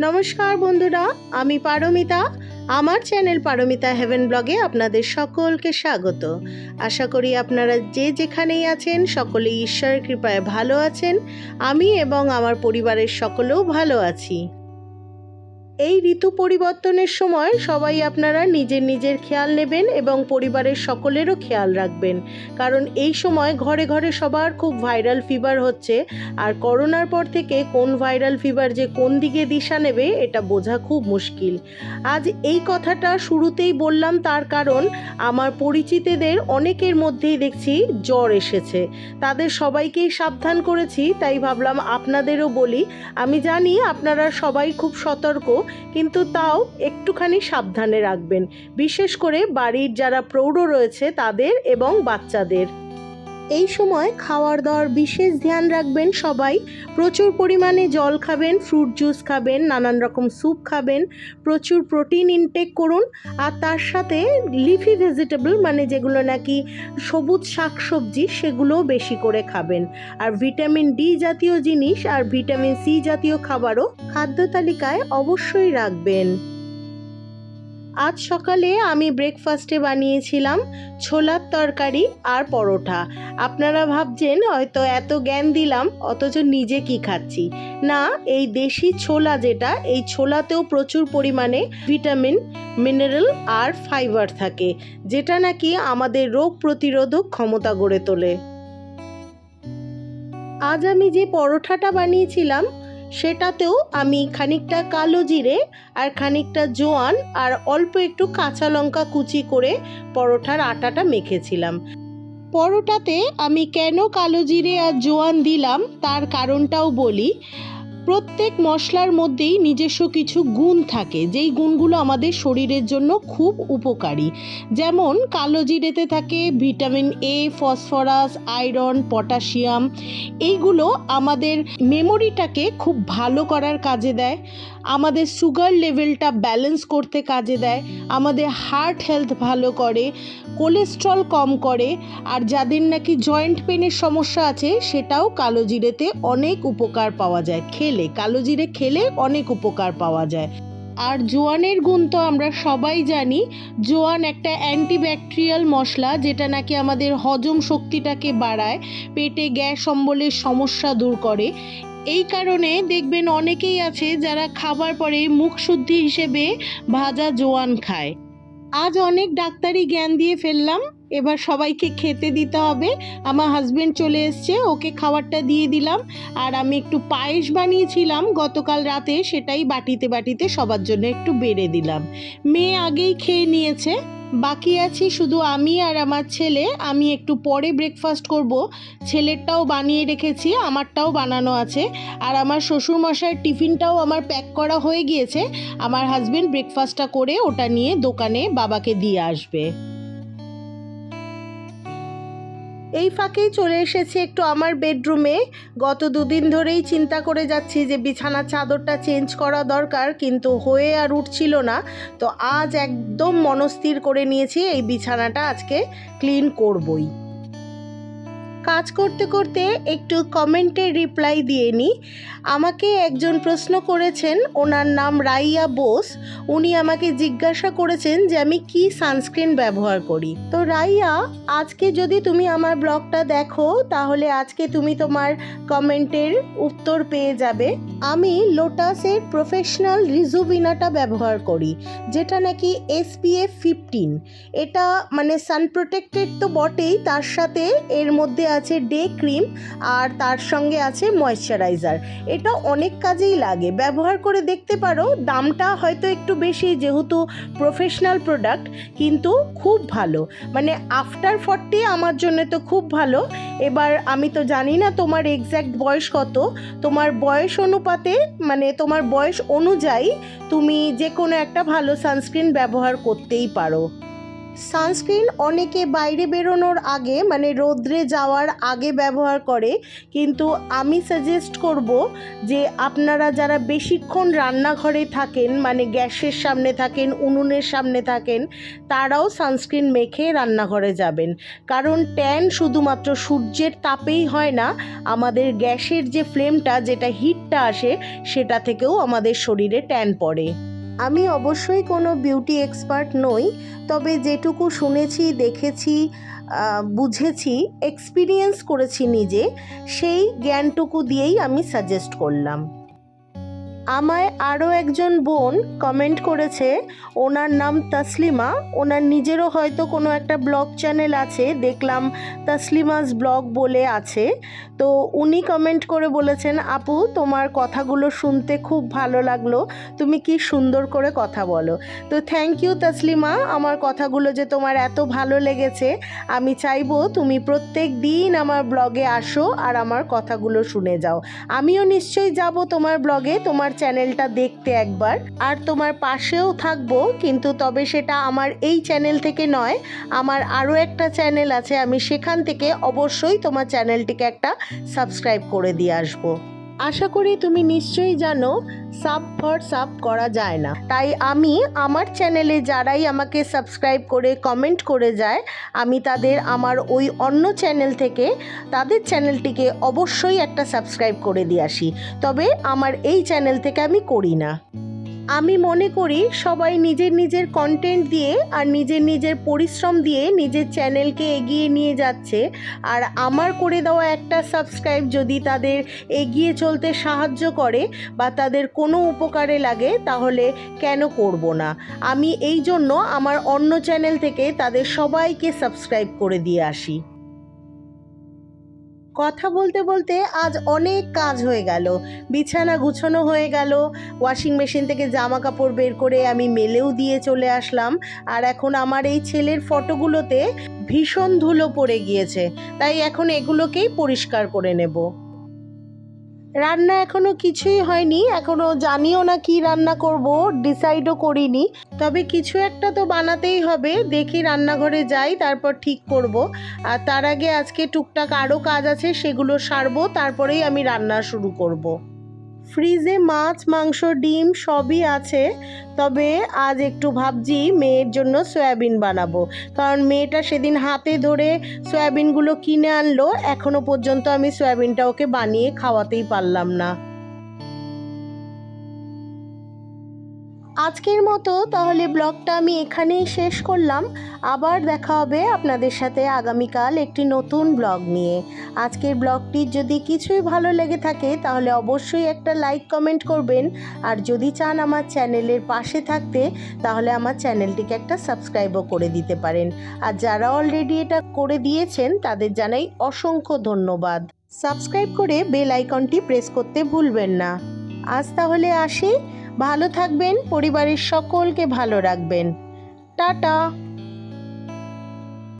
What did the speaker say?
নমস্কার বন্ধুরা, আমি পারমিতা। আমার চ্যানেল পারমিতা হেভেন ব্লগে আপনাদের সকলকে স্বাগত। আশা করি আপনারা যে যেখানেই আছেন, সকলেই ঈশ্বরের কৃপায় ভালো আছেন। আমি এবং আমার পরিবারের সকলেও ভালো আছি। এই ঋতু পরিবর্তনের সময় সবাই আপনারা নিজের নিজের খেয়াল নেবেন এবং পরিবারের সকলেরও খেয়াল রাখবেন। কারণ এই সময় ঘরে ঘরে সবার খুব ভাইরাল ফিভার হচ্ছে। আর করোনার পর থেকে কোন ভাইরাল ফিভার যে কোন দিকে দিশা নেবে, এটা বোঝা খুব মুশকিল। আজ এই কথাটা শুরুতেই বললাম তার কারণ, আমার পরিচিতদের অনেকের মধ্যেই দেখছি জ্বর এসেছে। তাদের সবাইকেই সাবধান করেছি, তাই ভাবলাম আপনাদেরও বলি। আমি জানি আপনারা সবাই খুব সতর্ক কিন্তু তাও একটুখানি সাবধানে রাখবেন। বিশেষ করে বাড়ির যারা প্রৌঢ় রয়েছে তাদের এবং বাচ্চাদের। এই সময় খাওয়ার দাওয়ার বিশেষ ধ্যান রাখবেন সবাই। প্রচুর পরিমাণে জল খাবেন ফ্রুট জুস খাবেন, নানান রকম স্যুপ খাবেন, প্রচুর প্রোটিন ইনটেক করুন, আর তার সাথে লিফি ভেজিটেবল মানে যেগুলো নাকি সবুজ শাকসবজি সেগুলোও বেশি করে খাবেন। আর ভিটামিন ডি জাতীয় জিনিস আর ভিটামিন সি জাতীয় খাবারও খাদ্য তালিকায় অবশ্যই রাখবেন। আজ সকালে আমি ব্রেকফাস্টে বানিয়েছিলাম ছোলার তরকারি আর পরোটা। আপনারা ভাবছেন হয়তো এত জ্ঞান দিলাম, অথচ নিজে কি খাচ্ছি? না, এই দেশি ছোলা যেটা, এই ছোলাতেও প্রচুর পরিমাণে ভিটামিন, মিনারেল আর ফাইবার থাকে, যেটা নাকি আমাদের রোগ প্রতিরোধক ক্ষমতা গড়ে তোলে। আজ আমি যে পরোঠাটা বানিয়েছিলাম সেটাতেও আমি খানিকটা কালো জিরে আর খানিকটা জোয়ান আর অল্প একটু কাঁচা লঙ্কা কুচি করে পরোটার আটাটা মেখেছিলাম। পরোটাতে আমি কেন কালো জিরে আর জোয়ান দিলাম তার কারণটাও বলি। প্রত্যেক মশলার মধ্যেই নিজস্ব কিছু গুণ থাকে। যেই গুণগুলো আমাদের শরীরের জন্য খুব উপকারী। যেমন কালো জিরেতে থাকে vitamin A phosphorus, iron, potassium. এইগুলো আমাদের মেমোরিটাকে খুব ভালো করার কাজে দেয়। আমাদের সুগার লেভেলটা ব্যালেন্স করতে কাজে দেয়। আমাদের হার্ট হেলথ ভালো করে, কোলেস্ট্রল কম করে, আর যাদের নাকি জয়েন্ট পেনের সমস্যা আছে, সেটাও কালো জিরেতে অনেক উপকার পাওয়া যায় খেলে। কালো জিরে খেলে অনেক উপকার পাওয়া যায়। আর জোয়ানের গুণ তো আমরা সবাই জানি, জোয়ান একটা অ্যান্টিব্যাকটেরিয়াল মশলা যেটা নাকি আমাদের হজম শক্তিটাকে বাড়ায়, পেটে গ্যাস অম্বলের সমস্যা দূর করে। এই কারণে দেখবেন অনেকেই আছে যারা খাবার পরে মুখ শুদ্ধি হিসেবে ভাজা জোয়ান খায়। আজ অনেক ডাক্তারি জ্ঞান দিয়ে ফেললাম। এবার সবাইকে খেতে দিতে হবে। আমার হাজবেন্ড চলে এসছে, ওকে খাবারটা দিয়ে দিলাম। আর আমি একটু পায়েস বানিয়েছিলাম গতকাল রাতে, সেটাই বাটিতে বাটিতে সবার জন্য একটু বেড়ে দিলাম। মেয়ে আগেই খেয়ে নিয়েছে, বাকি আছি শুধু আমি আর আমার ছেলে। আমি একটু পরে ব্রেকফাস্ট করব। ছেলেরটাও বানিয়ে রেখেছি, আমারটাও বানানো আছে। আর আমার শ্বশুরমশাইয়ের টিফিনটাও আমার প্যাক করা হয়ে গিয়েছে। আমার হাজব্যান্ড ব্রেকফাস্টটা করে ওটা নিয়ে দোকানে বাবাকে দিয়ে আসবে। এই ফাঁকেই চলে এসেছি একটু আমার বেডরুমে। গত দুদিন ধরেই চিন্তা করে যাচ্ছি যে বিছানার চাদরটা চেঞ্জ করা দরকার, কিন্তু হয়ে আর উঠছিল না। তো আজ একদম মনস্থির করে নিয়েছি এই বিছানাটা আজকে ক্লিন করবই। কাজ করতে করতে একটু কমেন্টের রিপ্লাই দিয়ে নিই। আমাকে একজন প্রশ্ন করেছেন, ওনার নাম রাইয়া বোস। উনি আমাকে জিজ্ঞাসা করেছেন যে আমি কি সানস্ক্রিন ব্যবহার করি। তো রাইয়া, আজকে যদি তুমি আমার ব্লগটা দেখো, তাহলে আজকে তুমি তোমার কমেন্টের উত্তর পেয়ে যাবে। আমি লোটাসের প্রফেশনাল রিজুভিনাটা ব্যবহার করি, যেটা নাকি এসপিএফ ফিফটিন। এটা মানে সান প্রোটেক্টেড তো বটেই, তার সাথে এর মধ্যে আছে ডে ক্রিম আর তার সঙ্গে আছে ময়শ্চারাইজার। এটা অনেক কাজেই লাগে। ব্যবহার করে দেখতে পারো, দামটা হয়তো একটু বেশি যেহেতু প্রফেশনাল প্রোডাক্ট, কিন্তু খুব ভালো। মানে আফটার ফর্টি আমার জন্য তো খুব ভালো। এবার আমি তো জানি না তোমার এক্স্যাক্ট বয়স কত। তোমার বয়স অনুপাতে মানে তোমার বয়স অনুযায়ী তুমি যে কোনো একটা ভালো সানস্ক্রিন ব্যবহার করতেই পারো। সানস্ক্রিন অনেকে বাইরে বেরোনোর আগে মানে রোদ্রে যাওয়ার আগে ব্যবহার করে। কিন্তু আমি সাজেস্ট করব যে আপনারা যারা বেশিক্ষণ রান্নাঘরে থাকেন মানে গ্যাসের সামনে থাকেন, উনুনের সামনে থাকেন, তারাও সানস্ক্রিন মেখে রান্নাঘরে যাবেন। কারণ ট্যান শুধুমাত্র সূর্যের তাপেই হয় না, আমাদের গ্যাসের যে ফ্লেমটা যেটা হিটটা আসে, সেটা থেকেও আমাদের শরীরে ট্যান পড়ে। আমি অবশ্যই কোনো বিউটি এক্সপার্ট নই, তবে যেটুকু শুনেছি, দেখেছি বুঝেছি এক্সপিরিয়েন্স করেছি নিজে, সেই জ্ঞানটুকু দিয়েই আমি সাজেস্ট করলাম। আমায় আরও একজন বোন কমেন্ট করেছে, ওনার নাম তাসলিমা, ওনার নিজেরও হয়তো কোনো একটা ব্লগ চ্যানেল আছে, দেখলাম তাসলিমাস ব্লগ বলে আছে, তো উনি কমেন্ট করে বলেছেন, আপু, তোমার কথাগুলো শুনতে খুব ভালো লাগল, তুমি কি সুন্দর করে কথা বলো। তো থ্যাংক ইউ তাসলিমা, আমার কথাগুলো যে তোমার এত ভালো লেগেছে, আমি চাইব তুমি প্রত্যেক দিন আমার ব্লগে আসো আর আমার কথাগুলো শুনে যাও। আমিও নিশ্চয়ই যাব তোমার ব্লগে তোমার চ্যানেলটা দেখতে একবার। আর তোমার পাশেও থাকব, কিন্তু তবে সেটা আমার এই চ্যানেল থেকে নয়, আমার আরও একটা চ্যানেল আছে, আমি সেখান থেকে অবশ্যই তোমার চ্যানেলটিকে একটা সাবস্ক্রাইব করে দিয়ে আসব। আশা করি তুমি নিশ্চয়ই জানো, সাব ফর সাব করা যায় না। তাই আমি আমার চ্যানেলে যারাই আমাকে সাবস্ক্রাইব করে, কমেন্ট করে যায়, আমি তাদের আমার ওই অন্য চ্যানেল থেকে তাদের চ্যানেলটিকে অবশ্যই একটা সাবস্ক্রাইব করে দিয়ে আসি। তবে আমার এই চ্যানেল থেকে আমি করি না। আমি মনে করি সবাই নিজের নিজের কন্টেন্ট দিয়ে আর নিজের নিজের পরিশ্রম দিয়ে নিজের চ্যানেলকে এগিয়ে নিয়ে যাচ্ছে। আর আমার করে দেওয়া একটা সাবস্ক্রাইব যদি তাদের এগিয়ে চলতে সাহায্য করে বা তাদের কোনো উপকারে লাগে, তাহলে কেন করব না? আমি এই জন্য আমার অন্য চ্যানেল থেকে তাদের সবাইকে সাবস্ক্রাইব করে দিয়ে আসি। কথা বলতে বলতে আজ অনেক কাজ হয়ে গেল। বিছানা গুছানো হয়ে গেল। ওয়াশিং মেশিন থেকে জামা কাপড় বের করে আমি মেলেও দিয়ে চলে আসলাম। আর এখন আমার এই ছেলের ফটোগুলোতে ভীষণ ধুলো পড়ে গিয়েছে। তাই এখন এগুলোকেই পরিষ্কার করে নেব। রান্না এখনও কিছুই হয়নি, এখনও জানিও না কি রান্না করব ডিসাইডও করিনি তবে কিছু একটা তো বানাতেই হবে, দেখি রান্নাঘরে যাই, তারপর ঠিক করব আর তার আগে আজকে টুকটাক আরও কাজ আছে, সেগুলো সারবো, তারপরেই আমি রান্না শুরু করব। ফ্রিজে মাছ, মাংস, ডিম সবই আছে, তবে আজ একটু ভাবছি মেয়ের জন্য সয়াবিন বানাবো। কারণ মেয়েটা সেদিন হাতে ধরে সয়াবিনগুলো কিনে আনলো এখনও পর্যন্ত আমি সয়াবিনটা ওকে বানিয়ে খাওয়াতেই পারলাম না। আজকের মতো, তাহলে ব্লগটা আমি এখানেই শেষ করলাম। আবার দেখা হবে আপনাদের সাথে আগামীকাল একটি নতুন ব্লগ নিয়ে। আজকের ব্লগটির যদি কিছুই ভালো লেগে থাকে, তাহলে অবশ্যই একটা লাইক কমেন্ট করবেন। আর যদি চান আমার চ্যানেলের পাশে থাকতে, তাহলে আমার চ্যানেলটিকে একটা সাবস্ক্রাইবও করে দিতে পারেন। আর যারা অলরেডি এটা করে দিয়েছেন, তাদের জানাই অসংখ্য ধন্যবাদ। সাবস্ক্রাইব করে বেল আইকনটি প্রেস করতে ভুলবেন না। আজ তাহলে আসি। ভালো থাকবেন পরিবারের সকলকে ভালো রাখবেন। টাটা।